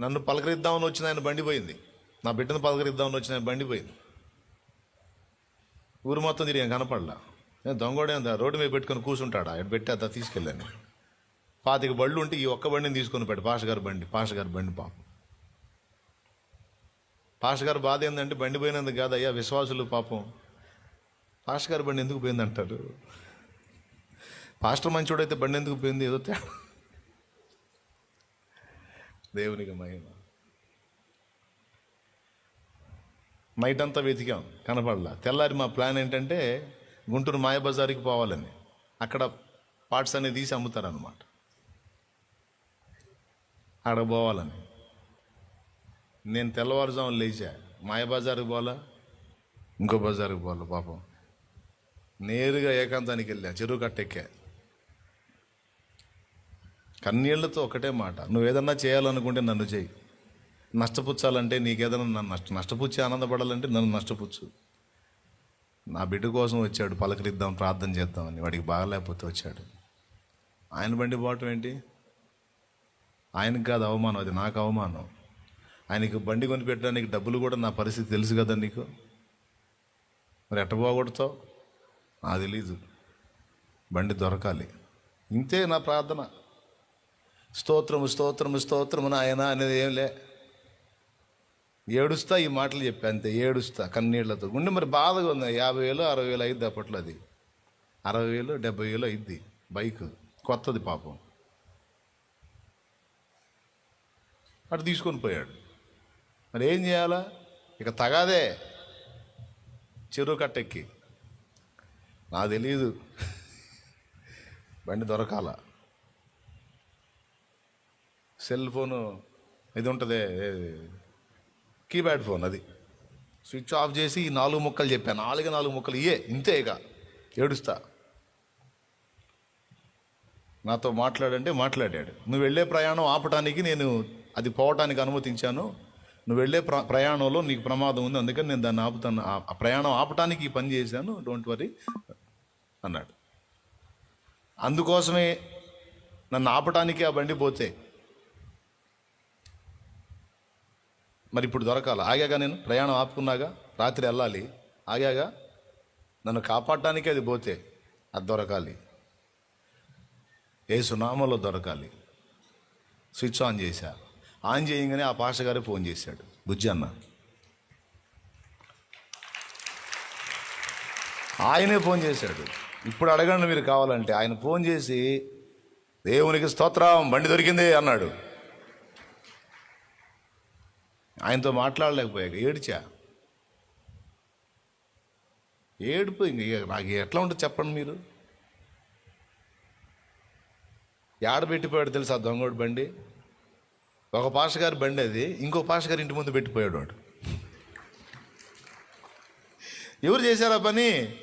నన్ను పలకరిద్దామని వచ్చిన ఆయన బండి పోయింది నా బిడ్డను పలకరిద్దామని వచ్చిన ఆయన బండి పోయింది ఊరు మొత్తం తిరిగి కనపడలా. నేను దొంగోడే ఉంది రోడ్డు మీద పెట్టుకొని కూర్చుంటాడా ఆయన పెట్టి అదా తీసుకెళ్ళాను. పాతిక బళ్ళు ఉంటే ఈ ఒక్క బండిని తీసుకొని పెట్టి పాషగారు బండి పాషగారు బండి పాపం. పాషగారు బాధ ఏంటంటే బండి పోయినందుకు కాదు అయ్యా విశ్వాసులు పాపం. పాషగారు బండి ఎందుకు పోయింది అంటారు పాస్టర్ మంచోడైతే బండి ఎందుకు పోయింది? ఏదో తేడా. దేవునికి మహిమ. నైట్ అంతా వెతికాం కనపడలా. తెల్లారి మా ప్లాన్ ఏంటంటే గుంటూరు మాయబజార్కి పోవాలని. అక్కడ పార్ట్స్ అనేది తీసి అమ్ముతారనమాట అక్కడ పోవాలని. నేను తెల్లవారుజాము లేచా. మాయ పోవాలా? ఇంకో బజార్కి పోవాలా పాపం. నేరుగా ఏకాంతానికి వెళ్ళా చెరువు కట్టెక్కా. కన్నీళ్ళతో ఒకటే మాట. నువ్వు ఏదన్నా చేయాలనుకుంటే నన్ను చేయి. నష్టపుచ్చాలంటే నీకేదైనా నన్ను నష్ట నష్టపుచ్చి ఆనందపడాలంటే నన్ను నష్టపుచ్చు. నా బిడ్డ కోసం వచ్చాడు పలకరిద్దాం ప్రార్థన చేద్దామని. వాడికి బాగలేకపోతే వచ్చాడు. ఆయన బండి పోవటం ఏంటి? ఆయనకు కాదు అవమానం అది నాకు అవమానం. ఆయనకి బండి కొనిపెట్టడానికి డబ్బులు కూడా నా పరిస్థితి తెలుసు కదా నీకు? మరి ఎట్ట పోగొడతావు? నాకు తెలీదు. బండి దొరకాలి. ఇంతే నా ప్రార్థన. స్తోత్రము స్తోత్రము స్తోత్రము నాయన అనేది ఏం లే. ఏడుస్తా ఈ మాటలు చెప్పి అంతే ఏడుస్తా కన్నీళ్ళతో. గుండె మరి బాధగా ఉంది. యాభై వేలు అరవై వేలు అయింది అప్పట్లో అది. అరవై వేలు డెబ్బై వేలు అయింది బైక్. కొత్తది పాపం. అటు తీసుకొని పోయాడు. మరి ఏం చేయాలా? ఇక తగాదే. చెరువు కట్టెక్కి. నాకు తెలియదు బండి దొరకాల. సెల్ ఫోను ఇది ఉంటుంది కీప్యాడ్ ఫోన్ అది. స్విచ్ ఆఫ్ చేసి ఈ నాలుగు ముక్కలు చెప్పాను నాలుగు నాలుగు ముక్కలు. ఇయే ఇంతే ఇక. ఏడుస్తా. నాతో మాట్లాడంటే మాట్లాడాడు. నువ్వు వెళ్ళే ప్రయాణం ఆపటానికి నేను అది పోవటానికి అనుమతించాను. నువ్వు వెళ్ళే ప్ర ప్రయాణంలో నీకు ప్రమాదం ఉంది. అందుకని నేను దాన్ని ఆపుతాను. ఆ- ఆ ప్రయాణం ఆపటానికి ఈ పని చేశాను. డోంట్ వరీ అన్నాడు. అందుకోసమే నన్ను ఆపటానికి ఆ బండి పోతే మరి ఇప్పుడు దొరకాలి. ఆగాగా నేను? ప్రయాణం ఆపుకున్నాగా? రాత్రి వెళ్ళాలి. ఆగాగా? నన్ను కాపాడటానికి అది పోతే అది దొరకాలి. ఏ సునామలో దొరకాలి. స్విచ్ ఆన్ చేశా. ఆన్ చేయగానే ఆ పాష గారే ఫోన్ చేశాడు. బుజ్జి అన్న. ఆయనే ఫోన్ చేశాడు. ఇప్పుడు అడగండి మీరు కావాలంటే. ఆయన ఫోన్ చేసి దేవునికి స్తోత్రం బండి దొరికింది అన్నాడు. ఆయనతో మాట్లాడలేకపోయాక ఏడిచా? ఏడుపు ఇంక నాకు ఎట్లా ఉంటుంది చెప్పండి మీరు? ఏడ పెట్టిపోయాడు తెలుసా దొంగోడు బండి? ఒక పాష గారి బండి అది ఇంకో పాష గారి ఇంటి ముందు పెట్టిపోయాడు వాడు. ఎవరు చేశారు ఆ పని?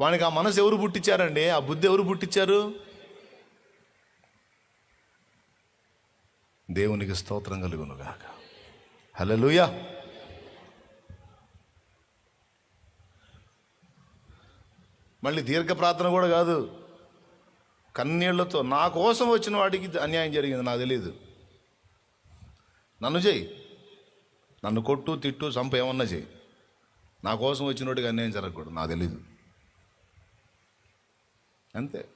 వానికి ఆ మనసు ఎవరు పుట్టించారండి? ఆ బుద్ధి ఎవరు పుట్టించారు? దేవునికి స్తోత్రం కలుగునుగాక. హలో లూయ మళ్ళీ దీర్ఘ ప్రార్థన కూడా కాదు. కన్నీళ్ళతో నా కోసం వచ్చిన వాడికి అన్యాయం జరిగింది నాకు తెలియదు నన్ను చేయి. నన్ను కొట్టు తిట్టు చంప ఏమన్నా చేయి. నా కోసం వచ్చిన వాడికి అన్యాయం జరగకూడదు నాకు తెలీదు. అంతే.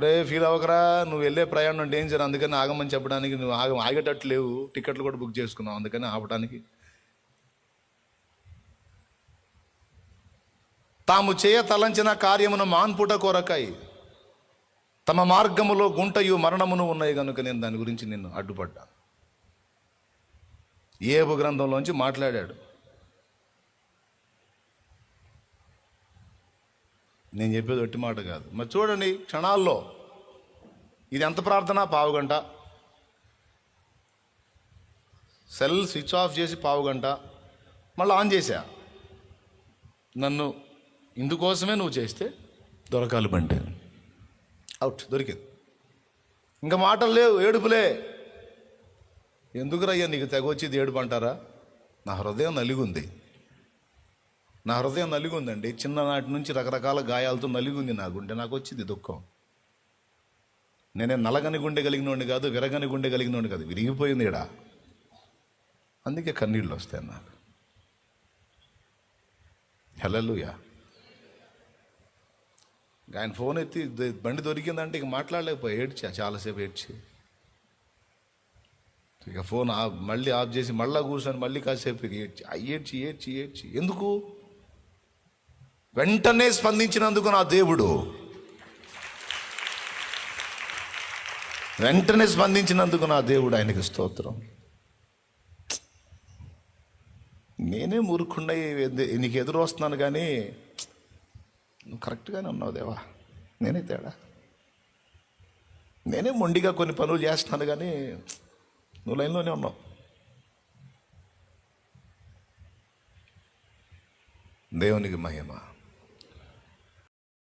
రే ఫీల్ అవ్వకరా నువ్వు వెళ్ళే ప్రయాణం డేంజర్ అందుకని ఆగమని చెప్పడానికి నువ్వు ఆగ ఆగేటట్టు లేవు. టికెట్లు కూడా బుక్ చేసుకున్నావు. అందుకని ఆపడానికి. తాము చేయ తలంచిన కార్యమును మాన్పుట కొరకై తమ మార్గములో గుంటయు మరణమును ఉన్నాయి కనుక నేను దాని గురించి నిన్ను అడ్డుపడ్డాను. ఏబు గ్రంథంలోంచి మాట్లాడాడు. నేను చెప్పేది ఒట్టి మాట కాదు. మరి చూడండి క్షణాల్లో ఇది ఎంత ప్రార్థన? పావుగంట. సెల్ స్విచ్ ఆఫ్ చేసి పావుగంట. మళ్ళీ ఆన్ చేశా? నన్ను ఇందుకోసమే నువ్వు చేస్తే దొరకాలి బండి. అవుట్ దొరికింది. ఇంకా మాటలు లేవు ఏడుపులే. ఎందుకురయ్యా నీకు తెగొచ్చేది ఏడుపు అంటారా? నా హృదయం నలిగుంది. నా హృదయం నలిగుందండి. చిన్ననాటి నుంచి రకరకాల గాయాలతో నలిగుంది నా గుండె. నాకు వచ్చింది దుఃఖం. నేనే నలగని గుండె కలిగినోడిని కాదు విరగని గుండె కలిగినోడిని కాదు. విరిగిపోయింది ఇడా అందుకే కన్నీళ్ళు వస్తాయి నాకు. హెలలుయా ఆయన ఫోన్ ఎత్తి బండి దొరికిందంటే ఇక మాట్లాడలేకపోయి. ఏడ్చా చాలాసేపు ఏడ్చి. ఇక ఫోన్ ఆఫ్ మళ్ళీ ఆఫ్ చేసి మళ్ళీ కూర్చొని మళ్ళీ కాసేపు ఇక ఏడ్చి ఏడ్చి ఏడ్చి ఏడ్చి. ఎందుకు? వెంటనే స్పందించినందుకు నా దేవుడు. వెంటనే స్పందించినందుకు నా దేవుడు ఆయనకి స్తోత్రం. నేనే మూర్ఖుండ నీకు ఎదురు వస్తున్నాను కానీ నువ్వు కరెక్ట్గానే ఉన్నావు దేవా. నేనే తేడా. నేనే మొండిగా కొన్ని పనులు చేస్తున్నాను కానీ నువ్వు లైన్లోనే ఉన్నావు. దేవునికి మహిమ.